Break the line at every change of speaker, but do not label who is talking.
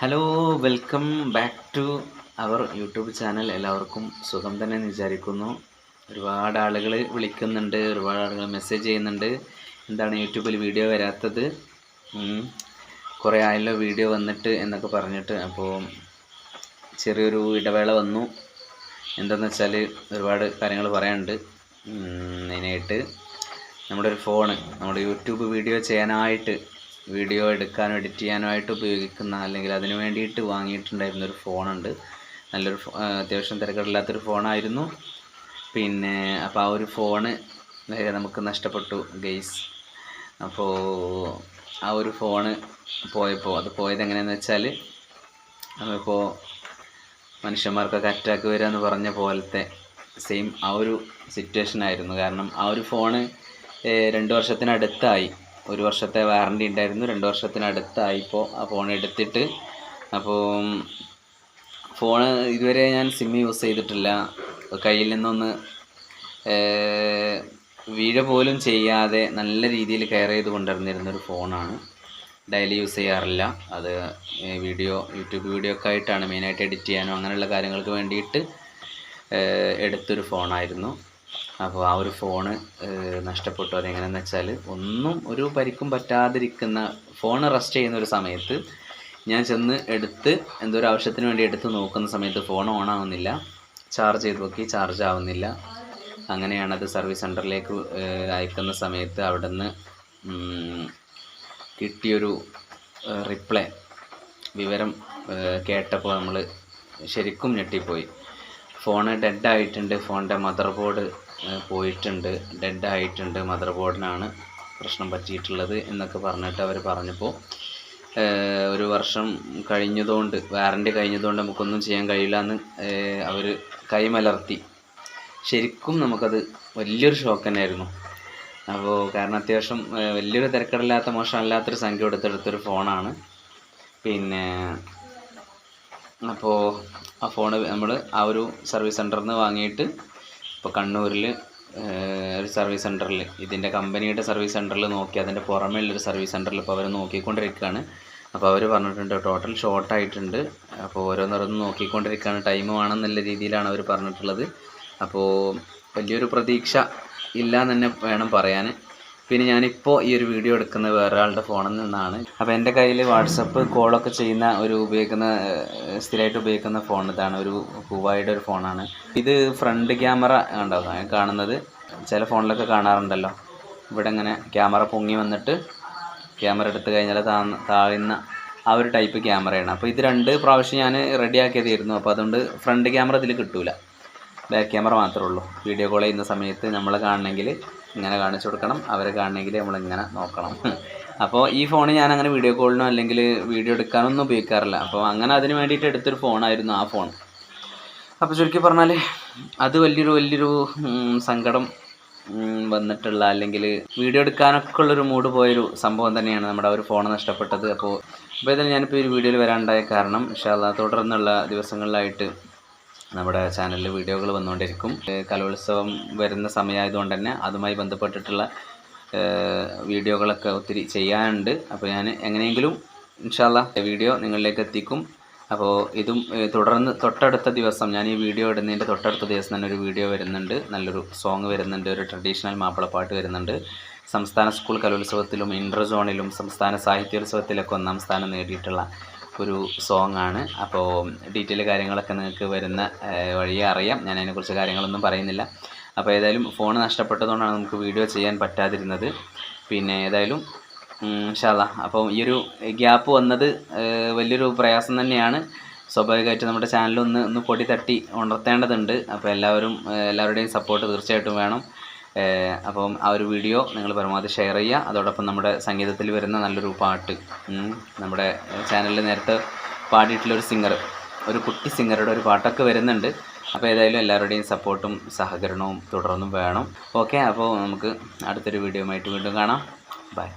Hello welcome back to our YouTube channel എല്ലാവർക്കും സുഖം തന്നെ വിചാരിക്കുന്നു. ഒരുപാട് ആളുകൾ വിളിക്കുന്നുണ്ട് ഒരുപാട് ആളുകൾ മെസ്സേജ് ചെയ്യുന്നുണ്ട്. എന്താണ് യൂട്യൂബിൽ വീഡിയോ വരാത്തത്? കുറേ ആയല്ലോ വീഡിയോ വന്നിട്ട് എന്നൊക്കെ പറഞ്ഞിട്ട് അപ്പോൾ ചെറിയൊരു ഇടവേള വന്നു. എന്താണെന്ന് വെച്ചാൽ ഒരുപാട് കാര്യങ്ങൾ പറയാനുണ്ട്. മെയിനായിട്ട് നമ്മുടെ ഒരു ഫോണ് നമ്മുടെ യൂട്യൂബ് വീഡിയോ ചെയ്യാനായിട്ട് വീഡിയോ എടുക്കാനും എഡിറ്റ് ചെയ്യാനോ ആയിട്ട് ഉപയോഗിക്കുന്ന അല്ലെങ്കിൽ അതിന് വേണ്ടിയിട്ട് വാങ്ങിയിട്ടുണ്ടായിരുന്ന ഒരു ഫോണുണ്ട്. നല്ലൊരു അത്യാവശ്യം തിരക്കടില്ലാത്തൊരു ഫോണായിരുന്നു. പിന്നെ അപ്പോൾ ആ ഒരു ഫോണ് നമുക്ക് നഷ്ടപ്പെട്ടു ഗെയ്സ് അപ്പോൾ ആ ഒരു ഫോണ് പോയപ്പോൾ അത് പോയത് എങ്ങനെയാണെന്ന് വെച്ചാൽ നമ്മളിപ്പോൾ മനുഷ്യന്മാർക്കൊക്കെ അറ്റാക്ക് വരിക എന്ന് പറഞ്ഞ പോലത്തെ സെയിം ആ ഒരു സിറ്റുവേഷൻ ആയിരുന്നു. കാരണം ആ ഒരു ഫോണ് രണ്ട് വർഷത്തിനടുത്തായി. ഒരു വർഷത്തെ വാറണ്ടി ഉണ്ടായിരുന്നു. രണ്ട് വർഷത്തിനടുത്തായി ഇപ്പോൾ ആ ഫോൺ എടുത്തിട്ട്. അപ്പോൾ ഫോൺ ഇതുവരെ ഞാൻ സിം യൂസ് ചെയ്തിട്ടില്ല. കയ്യിൽ നിന്നൊന്ന് വീഴ പോലും ചെയ്യാതെ നല്ല രീതിയിൽ കെയർ ചെയ്ത് കൊണ്ടിരുന്നിരുന്നൊരു ഫോണാണ് ഡെയിലി യൂസ് ചെയ്യാറില്ല. അത് വീഡിയോ യൂട്യൂബ് വീഡിയോ ഒക്കെ ആയിട്ടാണ് മെയിനായിട്ട് എഡിറ്റ് ചെയ്യാനോ അങ്ങനെയുള്ള കാര്യങ്ങൾക്ക് വേണ്ടിയിട്ട് എടുത്തൊരു ഫോണായിരുന്നു അപ്പോൾ ആ ഒരു ഫോണ് നഷ്ടപ്പെട്ടു അതെങ്ങനെയെന്ന് വെച്ചാൽ ഒന്നും ഒരു പരിക്കും പറ്റാതിരിക്കുന്ന ഫോൺ റെസ്റ്റ് ചെയ്യുന്ന ഒരു സമയത്ത് ഞാൻ ചെന്ന് എടുത്ത് എന്തോ ഒരു ആവശ്യത്തിന് വേണ്ടി എടുത്ത് നോക്കുന്ന സമയത്ത് ഫോൺ ഓൺ ആവുന്നില്ല. ചാർജ് ചെയ്ത് നോക്കി ചാർജ് ആവുന്നില്ല. അങ്ങനെയാണത് സർവീസ് സെന്ററിലേക്ക് അയക്കുന്ന സമയത്ത് അവിടെ നിന്ന് കിട്ടിയൊരു റിപ്ലൈ വിവരം കേട്ടപ്പോൾ നമ്മൾ ശരിക്കും ഞെട്ടിപ്പോയി. ഫോൺ ഡെഡ് ആയിട്ടുണ്ട്. ഫോണിന്റെ മദർ ബോർഡ് പോയിട്ടുണ്ട്. ഡെഡ് ആയിട്ടുണ്ട് മദർ ബോർഡിനാണ് പ്രശ്നം പറ്റിയിട്ടുള്ളത് എന്നൊക്കെ പറഞ്ഞിട്ട് അവർ പറഞ്ഞപ്പോൾ ഒരു വർഷം കഴിഞ്ഞതുകൊണ്ട് വാറണ്ടി കഴിഞ്ഞതുകൊണ്ട് നമുക്കൊന്നും ചെയ്യാൻ കഴിയില്ല എന്ന് അവർ കൈമലർത്തി. ശരിക്കും നമുക്കത് വലിയൊരു ഷോക്ക് തന്നെയായിരുന്നു. അപ്പോൾ കാരണം അത്യാവശ്യം വലിയൊരു തിരക്കടില്ലാത്ത മോശമല്ലാത്തൊരു സംഖ്യ കൊടുത്തെടുത്തൊരു ഫോണാണ്. പിന്നെ അപ്പോൾ ആ ഫോണ് നമ്മൾ ആ ഒരു സർവീസ് സെന്ററിൽ നിന്ന് വാങ്ങിയിട്ട് ഇപ്പോൾ കണ്ണൂരിൽ ഒരു സർവീസ് സെന്ററിൽ ഇതിന്റെ കമ്പനിയുടെ സർവീസ് സെന്ററിൽ നോക്കി അതിന്റെ പുറമേ ഉള്ളൊരു സർവീസ് സെന്ററിൽ ഇപ്പോൾ അവർ നോക്കിക്കൊണ്ടിരിക്കുകയാണ് അപ്പോൾ അവർ പറഞ്ഞിട്ടുണ്ട് ടോട്ടൽ ഷോർട്ട് ആയിട്ടുണ്ട്. അപ്പോൾ ഓരോന്നോരോന്ന് നോക്കിക്കൊണ്ടിരിക്കുകയാണ് ടൈം വേണമെന്നുള്ള രീതിയിലാണ് അവർ പറഞ്ഞിട്ടുള്ളത്. അപ്പോൾ വലിയൊരു പ്രതീക്ഷ ഇല്ല എന്ന് തന്നെ വേണം പറയാൻ പിന്നെ ഞാനിപ്പോൾ ഈ ഒരു വീഡിയോ എടുക്കുന്നത് വേറെ ആളുടെ ഫോണിൽ നിന്നാണ്. അപ്പോൾ എന്റെ കയ്യിൽ വാട്സപ്പ് കോളൊക്കെ ചെയ്യുന്ന ഒരു ഉപയോഗിക്കുന്ന സ്ഥിരമായിട്ട് ഉപയോഗിക്കുന്ന ഫോൺ ഇതാണ്. ഒരു ഹുവായുടെ ഒരു ഫോണാണ് ഇത് ഫ്രണ്ട് ക്യാമറ ഉണ്ടാവും കാണുന്നത്. ചില ഫോണിലൊക്കെ കാണാറുണ്ടല്ലോ. ഇവിടെ ഇങ്ങനെ ക്യാമറ പൊങ്ങി വന്നിട്ട് ക്യാമറ എടുത്തു കഴിഞ്ഞാൽ താഴ്ന്ന ആ ഒരു ടൈപ്പ് ക്യാമറയാണ് അപ്പോൾ ഇത് രണ്ട് പ്രാവശ്യം ഞാൻ റെഡിയാക്കിയതായിരുന്നു അപ്പോൾ അതുകൊണ്ട് ഫ്രണ്ട് ക്യാമറ ഇതിൽ കിട്ടൂല. ബാക്ക് ക്യാമറ മാത്രമേ ഉള്ളൂ. വീഡിയോ കോൾ ചെയ്യുന്ന സമയത്ത് നമ്മൾ കാണണമെങ്കിൽ ഇങ്ങനെ കാണിച്ചു കൊടുക്കണം. അവരെ കാണണമെങ്കിൽ നമ്മളിങ്ങനെ നോക്കണം. അപ്പോൾ ഈ ഫോൺ ഞാൻ അങ്ങനെ വീഡിയോ കോളിനോ അല്ലെങ്കിൽ വീഡിയോ എടുക്കാനൊന്നും ഉപയോഗിക്കാറില്ല. അപ്പോൾ അങ്ങനെ അതിന് വേണ്ടിയിട്ട് എടുത്തൊരു ഫോണായിരുന്നു ആ ഫോൺ അപ്പോൾ ചുരുക്കി പറഞ്ഞാൽ അത് വലിയൊരു വലിയൊരു സങ്കടം വന്നിട്ടുള്ള അല്ലെങ്കിൽ വീഡിയോ എടുക്കാനൊക്കെ ഉള്ളൊരു മൂഡ് പോയൊരു സംഭവം തന്നെയാണ് നമ്മുടെ ഒരു ഫോൺ നഷ്ടപ്പെട്ടത്. അപ്പോൾ അപ്പോൾ ഇതിൽ ഞാനിപ്പോൾ ഒരു വീഡിയോയിൽ വരാനുണ്ടായ കാരണം ഇൻഷാല്ലാ തുടർന്നുള്ള ദിവസങ്ങളിലായിട്ട് നമ്മുടെ ചാനലിൽ വീഡിയോകൾ വന്നുകൊണ്ടിരിക്കും. കലോത്സവം വരുന്ന സമയമായതുകൊണ്ട് തന്നെ അതുമായി ബന്ധപ്പെട്ടിട്ടുള്ള വീഡിയോകളൊക്കെ ഒത്തിരി ചെയ്യാനുണ്ട്. അപ്പോൾ ഞാൻ എങ്ങനെയെങ്കിലും ഇൻഷാല്ല വീഡിയോ നിങ്ങളിലേക്ക് എത്തിക്കും അപ്പോൾ ഇതും തുടർന്ന് തൊട്ടടുത്ത ദിവസം ഞാൻ ഈ വീഡിയോ ഇടുന്നതിന്റെ തൊട്ടടുത്ത ദിവസം തന്നെ ഒരു വീഡിയോ വരുന്നുണ്ട്. നല്ലൊരു സോങ് വരുന്നുണ്ട് ഒരു ട്രഡീഷണൽ മാപ്പിളപ്പാട്ട് വരുന്നുണ്ട്. സംസ്ഥാന സ്കൂൾ കലോത്സവത്തിലും ഇന്റർ സോണിലും സംസ്ഥാന സാഹിത്യോത്സവത്തിലൊക്കെ ഒന്നാം സ്ഥാനം നേടിയിട്ടുള്ള ഒരു സോങ് ആണ്. അപ്പോൾ ഡീറ്റെയിൽ കാര്യങ്ങളൊക്കെ നിങ്ങൾക്ക് വരുന്ന വഴി അറിയാം. ഞാൻ അതിനെക്കുറിച്ച് കാര്യങ്ങളൊന്നും പറയുന്നില്ല. അപ്പോൾ ഏതായാലും ഫോൺ നഷ്ടപ്പെട്ടതുകൊണ്ടാണ് നമുക്ക് വീഡിയോ ചെയ്യാൻ പറ്റാതിരുന്നത്. പിന്നെ ഏതായാലും ഷാല അപ്പോൾ ഈ ഒരു ഗ്യാപ്പ് വന്നത് വലിയൊരു പ്രയാസം തന്നെയാണ്. സ്വാഭാവികമായിട്ട് നമ്മുടെ ചാനലൊന്ന് ഒന്ന് പൊടി തട്ടി ഉണർത്തേണ്ടതുണ്ട്. അപ്പോൾ എല്ലാവരും എല്ലാവരുടെയും സപ്പോർട്ട് തീർച്ചയായിട്ടും വേണം. അപ്പം ആ ഒരു വീഡിയോ നിങ്ങൾ പരമാവധി ഷെയർ ചെയ്യുക. അതോടൊപ്പം നമ്മുടെ സംഗീതത്തിൽ വരുന്ന നല്ലൊരു പാട്ട് നമ്മുടെ ചാനലിൽ നേരത്തെ പാടിയിട്ടുള്ള ഒരു സിംഗർ ഒരു കുട്ടി സിംഗറുടെ ഒരു പാട്ടൊക്കെ വരുന്നുണ്ട്. അപ്പോൾ ഏതായാലും എല്ലാവരുടെയും സപ്പോർട്ടും സഹകരണവും തുടർന്നും വേണം. ഓക്കെ അപ്പോൾ നമുക്ക് അടുത്തൊരു വീഡിയോ ആയിട്ട് വീണ്ടും കാണാം. ബൈ